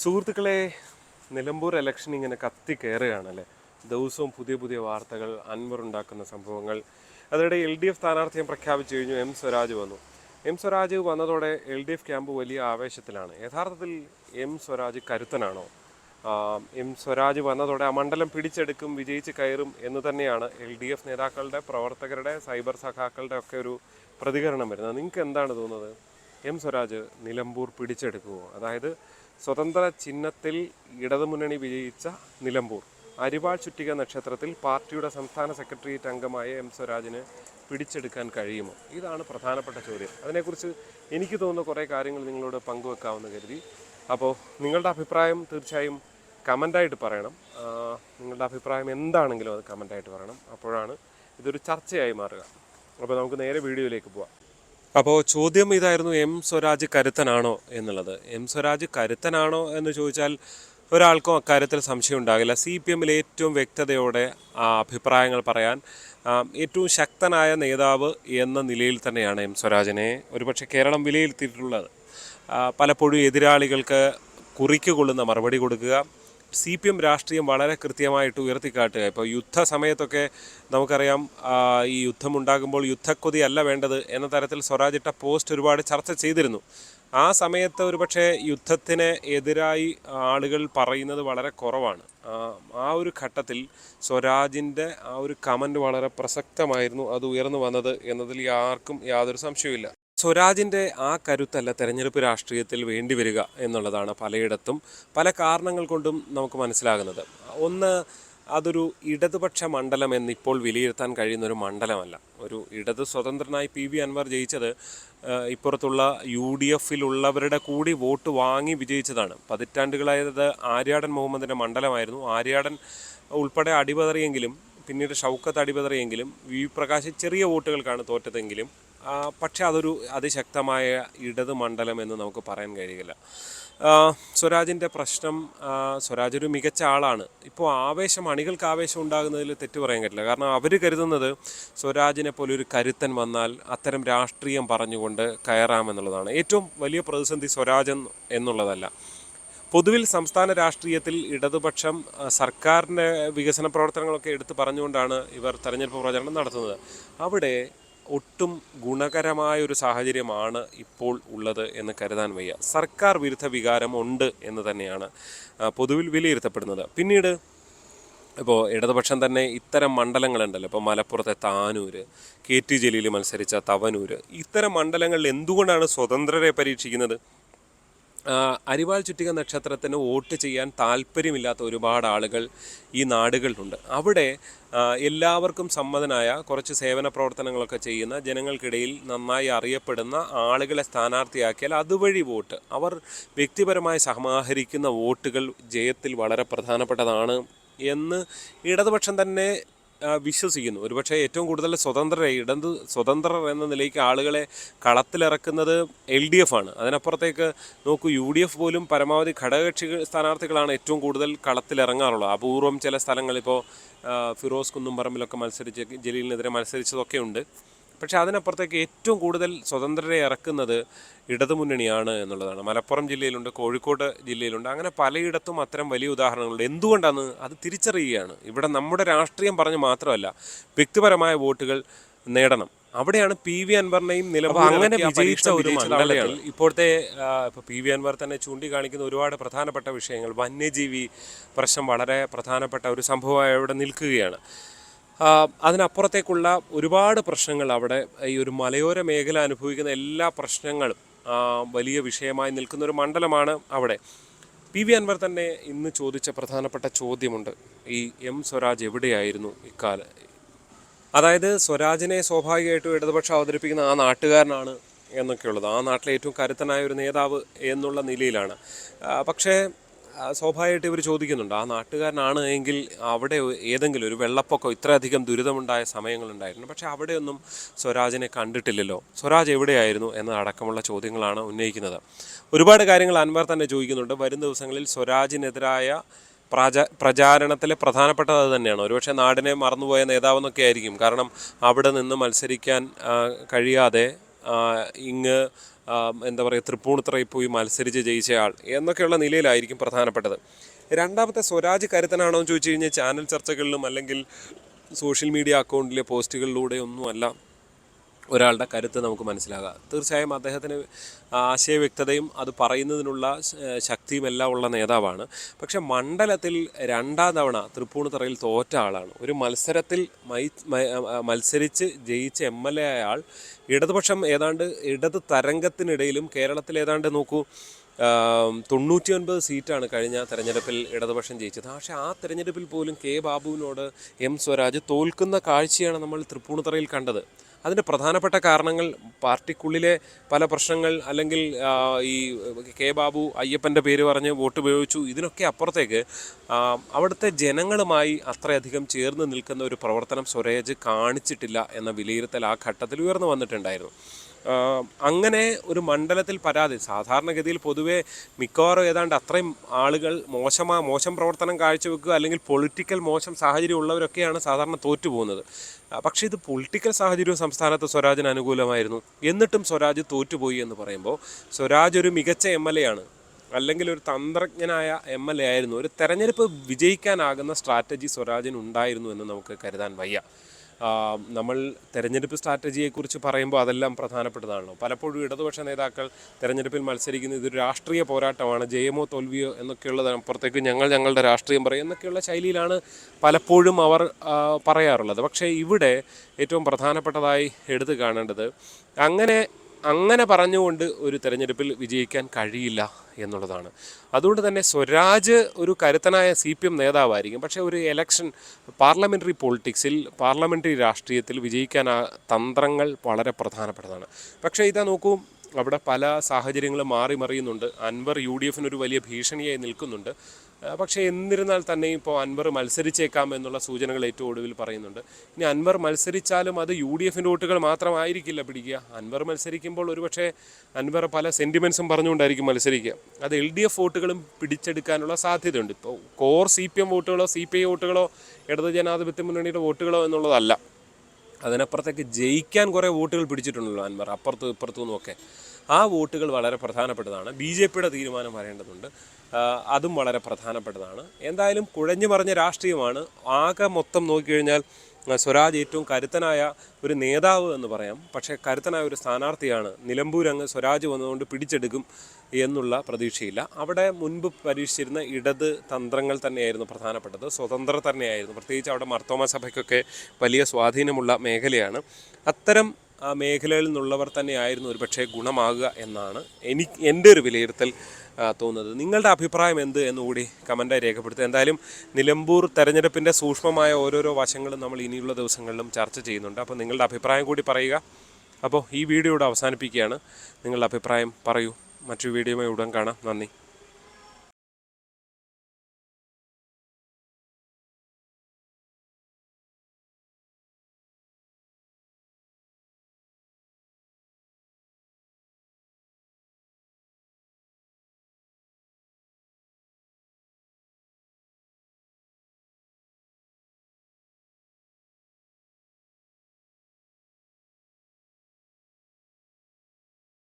സുഹൃത്തുക്കളെ നിലമ്പൂർ ഇലക്ഷൻ ഇങ്ങനെ കത്തി കയറുകയാണല്ലേ ദിവസവും പുതിയ പുതിയ വാർത്തകൾ അൻവർ ഉണ്ടാക്കുന്ന സംഭവങ്ങൾ. അതിനിടെ എൽ ഡി എഫ് സ്ഥാനാർത്ഥിയെ പ്രഖ്യാപിച്ചു കഴിഞ്ഞു എം സ്വരാജ് വന്നു. എം സ്വരാജ് വന്നതോടെ എൽ ഡി എഫ് ക്യാമ്പ് വലിയ ആവേശത്തിലാണ്. യഥാർത്ഥത്തിൽ എം സ്വരാജ് കരുത്തനാണോ? എം സ്വരാജ് വന്നതോടെ ആ മണ്ഡലം പിടിച്ചെടുക്കും വിജയിച്ച് കയറും എന്ന് തന്നെയാണ് എൽ ഡി എഫ് നേതാക്കളുടെ പ്രവർത്തകരുടെ സൈബർ സഖാക്കളുടെ ഒക്കെ ഒരു പ്രതികരണം വരുന്നത്. നിങ്ങൾക്ക് എന്താണ് തോന്നുന്നത്? എം സ്വരാജ് നിലമ്പൂർ പിടിച്ചെടുക്കുമോ അതായത് സ്വതന്ത്ര ചിഹ്നത്തിൽ ഇടതുമുന്നണി വിജയിച്ച നിലമ്പൂർ. അരിവാൾ ചുറ്റിക നക്ഷത്രത്തിൽ പാർട്ടിയുടെ സംസ്ഥാന സെക്രട്ടേറിയറ്റ് അംഗമായ എം സ്വരാജിന് പിടിച്ചെടുക്കാൻ കഴിയുമോ? ഇതാണ് പ്രധാനപ്പെട്ട ചോദ്യം. അതിനെക്കുറിച്ച് എനിക്ക് തോന്നുന്ന കുറേ കാര്യങ്ങൾ നിങ്ങളോട് പങ്കുവെക്കാമെന്ന് കരുതി അപ്പോൾ നിങ്ങളുടെ അഭിപ്രായം തീർച്ചയായും കമന്റായിട്ട് പറയണം. നിങ്ങളുടെ അഭിപ്രായം എന്താണെങ്കിലും അത് കമന്റായിട്ട് പറയണം. അപ്പോഴാണ് ഇതൊരു ചർച്ചയായി മാറുക. അപ്പോൾ നമുക്ക് നേരെ വീഡിയോയിലേക്ക് പോവാം. അപ്പോൾ ചോദ്യം ഇതായിരുന്നു എം സ്വരാജ് കരുത്തനാണോ എന്നുള്ളത്. എം സ്വരാജ് കരുത്തനാണോ എന്ന് ചോദിച്ചാൽ ഒരാൾക്കും അക്കാര്യത്തിൽ സംശയം ഉണ്ടാകില്ല. സി പി എമ്മിൽ ഏറ്റവും വ്യക്തതയോടെ അഭിപ്രായങ്ങൾ പറയാൻ ഏറ്റവും ശക്തനായ നേതാവ് എന്ന നിലയിൽ തന്നെയാണ് എം സ്വരാജിനെ ഒരുപക്ഷെ കേരളം വിലയിരുത്തിയിട്ടുള്ളത്. പലപ്പോഴും എതിരാളികൾക്ക് കുറിക്ക് കൊള്ളുന്ന മറുപടി കൊടുക്കുക സി പി എം രാഷ്ട്രീയം വളരെ കൃത്യമായിട്ട് ഉയർത്തിക്കാട്ടുക. ഇപ്പോൾ യുദ്ധ സമയത്തൊക്കെ നമുക്കറിയാം ഈ യുദ്ധമുണ്ടാകുമ്പോൾ യുദ്ധക്കൊതി അല്ല വേണ്ടത് എന്ന തരത്തിൽ സ്വരാജ് ഇട്ട പോസ്റ്റ് ഒരുപാട് ചർച്ച ചെയ്തിരുന്നു. ആ സമയത്ത് ഒരുപക്ഷെ യുദ്ധത്തിന് എതിരായി ആളുകൾ പറയുന്നത് വളരെ കുറവാണ്. ആ, ഒരു ഘട്ടത്തിൽ സ്വരാജിന്റെ ആ ഒരു കമന്റ് വളരെ പ്രസക്തമായിരുന്നു അത് ഉയർന്നു വന്നത് എന്നതിൽ ആർക്കും യാതൊരു സംശയവുമില്ല. സ്വരാജിന്റെ ആ കരുത്തല്ല തെരഞ്ഞെടുപ്പ് രാഷ്ട്രീയത്തിൽ വേണ്ടി വരിക എന്നുള്ളതാണ് പലയിടത്തും പല കാരണങ്ങൾ കൊണ്ടും നമുക്ക് മനസ്സിലാകുന്നത്. ഒന്ന് അതൊരു ഇടതുപക്ഷ മണ്ഡലം എന്നിപ്പോൾ വിലയിരുത്താൻ കഴിയുന്ന ഒരു മണ്ഡലമല്ല. ഒരു ഇടത് സ്വതന്ത്രനായി പി വി അൻവർ ജയിച്ചത് ഇപ്പുറത്തുള്ള യു ഡി എഫിലുള്ളവരുടെ കൂടി വോട്ട് വാങ്ങി വിജയിച്ചതാണ്. പതിറ്റാണ്ടുകളായത് ആര്യാടൻ മുഹമ്മദിന്റെ മണ്ഡലമായിരുന്നു. ആര്യാടൻ ഉൾപ്പെടെ അടിപതറിയെങ്കിലും പിന്നീട് ഷൗക്കത്ത് അടിപതറിയെങ്കിലും വി പ്രകാശ് ചെറിയ വോട്ടുകൾക്കാണ് തോറ്റതെങ്കിലും പക്ഷേ അതൊരു അതിശക്തമായ ഇടത് മണ്ഡലം എന്ന് നമുക്ക് പറയാൻ കഴിയില്ല സ്വരാജിന്റെ പ്രശ്നം സ്വരാജ് ഒരു മികച്ച ആളാണ്. ഇപ്പോൾ ആവേശം അണികൾക്ക് ആവേശം ഉണ്ടാകുന്നതിൽ തെറ്റ് പറയാൻ പറ്റില്ല കാരണം അവർ കരുതുന്നത് സ്വരാജിനെ പോലെ ഒരു കരുത്തൻ വന്നാൽ അത്തരം രാഷ്ട്രീയം പറഞ്ഞുകൊണ്ട് കയറാമെന്നുള്ളതാണ് ഏറ്റവും വലിയ പ്രതിസന്ധി സ്വരാജ് എന്നുള്ളതല്ല. പൊതുവിൽ സംസ്ഥാന രാഷ്ട്രീയത്തിൽ ഇടതുപക്ഷം സർക്കാരിന്റെ വികസന പ്രവർത്തനങ്ങളൊക്കെ എടുത്തു പറഞ്ഞുകൊണ്ടാണ് ഇവർ തെരഞ്ഞെടുപ്പ് പ്രചരണം നടത്തുന്നത്. അവിടെ ഒട്ടും ഗുണകരമായ ഒരു സാഹചര്യമാണ് ഇപ്പോൾ ഉള്ളത് എന്ന് കരുതാൻ വയ്യ. സർക്കാർ വിരുദ്ധ വികാരം ഉണ്ട് എന്ന് തന്നെയാണ് പൊതുവിൽ വിലയിരുത്തപ്പെടുന്നത്. പിന്നീട് ഇപ്പോൾ ഇടതുപക്ഷം തന്നെ ഇത്തരം മണ്ഡലങ്ങളുണ്ടല്ലോ. ഇപ്പോൾ മലപ്പുറത്തെ താനൂര് കെ ടി ജലീൽ മത്സരിച്ച തവനൂര്. ഇത്തരം മണ്ഡലങ്ങളിൽ എന്തുകൊണ്ടാണ് സ്വതന്ത്രരെ പരീക്ഷിക്കുന്നത്? അരിവാൾ ചുറ്റിക നക്ഷത്രത്തിന് വോട്ട് ചെയ്യാൻ താല്പര്യമില്ലാത്ത ഒരുപാട് ആളുകൾ ഈ നാടുകളിലുണ്ട്. അവിടെ എല്ലാവർക്കും സമ്മതനായ കുറച്ച് സേവന പ്രവർത്തനങ്ങളൊക്കെ ചെയ്യുന്ന ജനങ്ങൾക്കിടയിൽ നന്നായി അറിയപ്പെടുന്ന ആളുകളെ സ്ഥാനാർത്ഥിയാക്കിയാൽ അതുവഴി വോട്ട്. അവർ വ്യക്തിപരമായി സമാഹരിക്കുന്ന വോട്ടുകൾ ജയത്തിൽ വളരെ പ്രധാനപ്പെട്ടതാണ് എന്ന് ഇടതുപക്ഷം തന്നെ വിശ്വസിക്കുന്നു. ഒരുപക്ഷെ ഏറ്റവും കൂടുതൽ സ്വതന്ത്ര ഇടത് സ്വതന്ത്രർ എന്ന നിലയ്ക്ക് ആളുകളെ കളത്തിലിറക്കുന്നത് എൽ ഡി എഫ് ആണ്. അതിനപ്പുറത്തേക്ക് നോക്കൂ യു ഡി എഫ് പോലും പരമാവധി ഘടകകക്ഷി സ്ഥാനാർത്ഥികളാണ് ഏറ്റവും കൂടുതൽ കളത്തിലിറങ്ങാറുള്ളത്. അപൂർവം ചില സ്ഥലങ്ങളിപ്പോൾ ഫിറോസ് കുന്നുംപറമ്പിലൊക്കെ മത്സരിച്ച് ജലീലിനെതിരെ മത്സരിച്ചതൊക്കെ ഉണ്ട് പക്ഷേ അതിനപ്പുറത്തേക്ക് ഏറ്റവും കൂടുതൽ സ്വതന്ത്രരെ ഇറക്കുന്നത് ഇടതുമുന്നണിയാണ് എന്നുള്ളതാണ്. മലപ്പുറം ജില്ലയിലുണ്ട് കോഴിക്കോട് ജില്ലയിലുണ്ട് അങ്ങനെ പലയിടത്തും അത്തരം വലിയ ഉദാഹരണങ്ങളുണ്ട്. എന്തുകൊണ്ടാണ് അത് തിരിച്ചറിയുകയാണ്. ഇവിടെ നമ്മുടെ രാഷ്ട്രീയം പറഞ്ഞ് മാത്രമല്ല വ്യക്തിപരമായ വോട്ടുകൾ നേടണം. അവിടെയാണ് പി വി അൻവറിനെയും അങ്ങനെ വിജയിച്ച ഒരു മണ്ഡലത്തിൽ ഇപ്പോഴത്തെ ഇപ്പോൾ പി വി അൻവർ തന്നെ ചൂണ്ടിക്കാണിക്കുന്ന ഒരുപാട് പ്രധാനപ്പെട്ട വിഷയങ്ങൾ. വന്യജീവി പ്രശ്നം വളരെ പ്രധാനപ്പെട്ട ഒരു സംഭവമായി അവിടെ നിൽക്കുകയാണ്. അതിനപ്പുറത്തേക്കുള്ള ഒരുപാട് പ്രശ്നങ്ങൾ അവിടെ ഈ ഒരു മലയോര മേഖല അനുഭവിക്കുന്ന എല്ലാ പ്രശ്നങ്ങളും വലിയ വിഷയമായി നിൽക്കുന്ന ഒരു മണ്ഡലമാണ് അവിടെ. പി വി അൻവർ തന്നെ ഇന്ന് ചോദിച്ച പ്രധാനപ്പെട്ട ചോദ്യമുണ്ട്. ഈ എം സ്വരാജ് എവിടെയായിരുന്നു ഇക്കാല അതായത് സ്വരാജിനെ സ്വാഭാവികമായിട്ടും ഇടതുപക്ഷം അവതരിപ്പിക്കുന്ന ആ നാട്ടുകാരനാണ് എന്നൊക്കെയുള്ളത്. ആ നാട്ടിലെ ഏറ്റവും കരുത്തനായ ഒരു നേതാവ് എന്നുള്ള നിലയിലാണ്. പക്ഷേ സ്വാഭാവികമായിട്ട് ഇവർ ചോദിക്കുന്നുണ്ട് ആ നാട്ടുകാരനാണ് എങ്കിൽ അവിടെ ഏതെങ്കിലും ഒരു വെള്ളപ്പൊക്കം ഇത്രയധികം ദുരിതമുണ്ടായ സമയങ്ങളുണ്ടായിരുന്നു. പക്ഷേ അവിടെയൊന്നും സ്വരാജിനെ കണ്ടിട്ടില്ലല്ലോ. സ്വരാജ് എവിടെയായിരുന്നു എന്നതടക്കമുള്ള ചോദ്യങ്ങളാണ് ഉന്നയിക്കുന്നത്. ഒരുപാട് കാര്യങ്ങൾ അൻവർ തന്നെ ചോദിക്കുന്നുണ്ട്. വരും ദിവസങ്ങളിൽ സ്വരാജിനെതിരായ പ്രചാ പ്രചാരണത്തിലെ പ്രധാനപ്പെട്ടത് അത് തന്നെയാണ്. ഒരുപക്ഷെ നാടിനെ മറന്നുപോയ നേതാവെന്നൊക്കെ ആയിരിക്കും കാരണം അവിടെ നിന്ന് മത്സരിക്കാൻ കഴിയാതെ ഇങ്ങ് എന്താ പറയുക തൃപ്പൂണിത്തറയിൽ പോയി മത്സരിച്ച് ജയിച്ചയാൾ എന്നൊക്കെയുള്ള നിലയിലായിരിക്കും പ്രധാനപ്പെട്ടത്. രണ്ടാമത്തെ സ്വരാജ് കരുത്തനാണോ എന്ന് ചോദിച്ചു കഴിഞ്ഞാൽ ചാനൽ ചർച്ചകളിലും അല്ലെങ്കിൽ സോഷ്യൽ മീഡിയ അക്കൗണ്ടിലെ പോസ്റ്റുകളിലൂടെ ഒന്നുമല്ല. ഒരാളുടെ കരുത്ത് നമുക്ക് മനസ്സിലാകാം. തീർച്ചയായും അദ്ദേഹത്തിന് ആശയവ്യക്തതയും അത് പറയുന്നതിനുള്ള ശക്തിയും എല്ലാം ഉള്ള നേതാവാണ്. പക്ഷെ മണ്ഡലത്തിൽ രണ്ടാം തവണ തൃപ്പൂണിത്തറയിൽ തോറ്റ ആളാണ്. ഒരു മത്സരത്തിൽ മത്സരിച്ച് ജയിച്ച എം എൽ എ ആൾ ഇടതുപക്ഷം ഏതാണ്ട് ഇടത് തരംഗത്തിനിടയിലും കേരളത്തിൽ ഏതാണ്ട് നോക്കൂ തൊണ്ണൂറ്റി ഒൻപത് സീറ്റാണ് കഴിഞ്ഞ തെരഞ്ഞെടുപ്പിൽ ഇടതുപക്ഷം ജയിച്ചത്. പക്ഷേ ആ തെരഞ്ഞെടുപ്പിൽ പോലും കെ ബാബുവിനോട് എം സ്വരാജ് തോൽക്കുന്ന കാഴ്ചയാണ് നമ്മൾ തൃപ്പൂണിത്തറയിൽ കണ്ടത്. അതിന്റെ പ്രധാനപ്പെട്ട കാരണങ്ങൾ പാർട്ടിക്കുള്ളിലെ പല പ്രശ്നങ്ങൾ അല്ലെങ്കിൽ ഈ കെ ബാബു അയ്യപ്പന്റെ പേര് പറഞ്ഞ് വോട്ട് ഉപയോഗിച്ചു ഇതിനൊക്കെ അപ്പുറത്തേക്ക് അവിടുത്തെ ജനങ്ങളുമായി അത്രയധികം ചേർന്ന് നിൽക്കുന്ന ഒരു പ്രവർത്തനം സ്വരേജ് കാണിച്ചിട്ടില്ല എന്ന വിലയിരുത്തൽ ആ ഘട്ടത്തിൽ ഉയർന്നു വന്നിട്ടുണ്ടായിരുന്നു. അങ്ങനെ ഒരു മണ്ഡലത്തിൽ പരാതി സാധാരണഗതിയിൽ പൊതുവേ മിക്കവാറും ഏതാണ്ട് അത്രയും ആളുകൾ മോശമാ മോശം പ്രവർത്തനം കാഴ്ചവെക്കുക അല്ലെങ്കിൽ പൊളിറ്റിക്കൽ മോശം സാഹചര്യം ഉള്ളവരൊക്കെയാണ് സാധാരണ തോറ്റുപോകുന്നത്. പക്ഷേ ഇത് പൊളിറ്റിക്കൽ സാഹചര്യവും സംസ്ഥാനത്ത് സ്വരാജിന് അനുകൂലമായിരുന്നു. എന്നിട്ടും സ്വരാജ് തോറ്റുപോയി എന്ന് പറയുമ്പോൾ സ്വരാജ് ഒരു മികച്ച എം എൽ എ ആണ് അല്ലെങ്കിൽ ഒരു തന്ത്രജ്ഞനായ എം എൽ എ ആയിരുന്നു. ഒരു തെരഞ്ഞെടുപ്പ് വിജയിക്കാനാകുന്ന സ്ട്രാറ്റജി സ്വരാജിന് ഉണ്ടായിരുന്നു എന്ന് നമുക്ക് കരുതാൻ വയ്യ. നമ്മൾ തെരഞ്ഞെടുപ്പ് സ്ട്രാറ്റജിയെക്കുറിച്ച് പറയുമ്പോൾ അതെല്ലാം പ്രധാനപ്പെട്ടതാണല്ലോ. പലപ്പോഴും ഇടതുപക്ഷ നേതാക്കൾ തെരഞ്ഞെടുപ്പിൽ മത്സരിക്കുന്ന ഇതൊരു രാഷ്ട്രീയ പോരാട്ടമാണ് ജയമോ തോൽവിയോ എന്നൊക്കെയുള്ളത് അപ്പുറത്തേക്ക് ഞങ്ങൾ ഞങ്ങളുടെ രാഷ്ട്രീയം പറയും എന്നൊക്കെയുള്ള ശൈലിയിലാണ് പലപ്പോഴും അവർ പറയാറുള്ളത്. പക്ഷേ ഇവിടെ ഏറ്റവും പ്രധാനപ്പെട്ടതായി എടുത്തു കാണേണ്ടത് അങ്ങനെ അങ്ങനെ പറഞ്ഞുകൊണ്ട് ഒരു തെരഞ്ഞെടുപ്പിൽ വിജയിക്കാൻ കഴിയില്ല എന്നുള്ളതാണ്. അതുകൊണ്ട് തന്നെ സ്വരാജ് ഒരു കരുത്തനായ സി പി എം നേതാവായിരിക്കും. പക്ഷേ ഒരു എലക്ഷൻ പാർലമെന്ററി പൊളിറ്റിക്സിൽ പാർലമെന്ററി രാഷ്ട്രീയത്തിൽ വിജയിക്കാൻ ആ തന്ത്രങ്ങൾ വളരെ പ്രധാനപ്പെട്ടതാണ്. പക്ഷേ ഇതാ നോക്കൂ അവിടെ പല സാഹചര്യങ്ങളും മാറി മറിയുന്നുണ്ട്. അൻവർ യു ഡി എഫിന് ഒരു വലിയ ഭീഷണിയായി നിൽക്കുന്നുണ്ട്. പക്ഷേ എന്നിരുന്നാൽ തന്നെയും ഇപ്പോൾ അൻവർ മത്സരിച്ചേക്കാം എന്നുള്ള സൂചനകൾ ഏറ്റവും ഒടുവിൽ പറയുന്നുണ്ട്. ഇനി അൻവർ മത്സരിച്ചാലും അത് യു ഡി എഫിന്റെ വോട്ടുകൾ മാത്രമായിരിക്കില്ല പിടിക്കുക. അൻവർ മത്സരിക്കുമ്പോൾ ഒരുപക്ഷെ അൻവർ പല സെന്റിമെൻസും പറഞ്ഞുകൊണ്ടായിരിക്കും മത്സരിക്കുക. അത് എൽ ഡി എഫ് വോട്ടുകളും പിടിച്ചെടുക്കാനുള്ള സാധ്യതയുണ്ട്. ഇപ്പോൾ കോർ സി പി എം വോട്ടുകളോ സി പി ഐ വോട്ടുകളോ ഇടത് ജനാധിപത്യ മുന്നണിയുടെ വോട്ടുകളോ എന്നുള്ളതല്ല. അതിനപ്പുറത്തേക്ക് ജയിക്കാൻ കുറേ വോട്ടുകൾ പിടിച്ചിട്ടുണ്ടല്ലോ അൻവർ. അപ്പുറത്തും ഇപ്പുറത്തും നിന്നൊക്കെ ആ വോട്ടുകൾ വളരെ പ്രധാനപ്പെട്ടതാണ്. ബി ജെ പിയുടെ തീരുമാനം വരേണ്ടതുണ്ട്. ആ, അതും വളരെ പ്രധാനപ്പെട്ടതാണ്. എന്തായാലും കുഴഞ്ഞു മറിഞ്ഞ രാഷ്ട്രീയമാണ് ആകെ മൊത്തം നോക്കിക്കഴിഞ്ഞാൽ സ്വരാജ് ഏറ്റവും കരുത്തനായ ഒരു നേതാവ് എന്ന് പറയാം. പക്ഷേ കരുത്തനായ ഒരു സ്ഥാനാർത്ഥിയാണ് നിലമ്പൂർ അങ്ങ് സ്വരാജ് വന്നതുകൊണ്ട് പിടിച്ചെടുക്കും എന്നുള്ള പ്രതീക്ഷയില്ല. അവിടെ മുൻപ് പരീക്ഷിച്ചിരുന്ന ഇടത് തന്ത്രങ്ങൾ തന്നെയായിരുന്നു പ്രധാനപ്പെട്ടത്. സ്വതന്ത്ര തന്നെയായിരുന്നു. പ്രത്യേകിച്ച് അവിടെ മർത്തോമ സഭയ്ക്കൊക്കെ വലിയ സ്വാധീനമുള്ള മേഖലയാണ്. അത്തരം മേഖലയിൽ നിന്നുള്ളവർ തന്നെയായിരുന്നു ഒരുപക്ഷെ ഗുണമാകുക എന്നാണ് എനിക്ക് എന്റെ ഒരു വിലയിരുത്തൽ തോന്നുന്നത്. നിങ്ങളുടെ അഭിപ്രായം എന്ത് എന്നുകൂടി കമന്റായി രേഖപ്പെടുത്തുക. എന്തായാലും നിലമ്പൂർ തെരഞ്ഞെടുപ്പിന്റെ സൂക്ഷ്മമായ ഓരോരോ വശങ്ങളും നമ്മൾ ഇനിയുള്ള ദിവസങ്ങളിലും ചർച്ച ചെയ്യുന്നുണ്ട്. അപ്പോൾ നിങ്ങളുടെ അഭിപ്രായം കൂടി പറയുക. അപ്പോൾ ഈ വീഡിയോ ഇവിടെ അവസാനിപ്പിക്കുകയാണ്. നിങ്ങളുടെ അഭിപ്രായം പറയൂ. മറ്റൊരു വീഡിയോയുമായി ഉടൻ കാണാം. നന്ദി.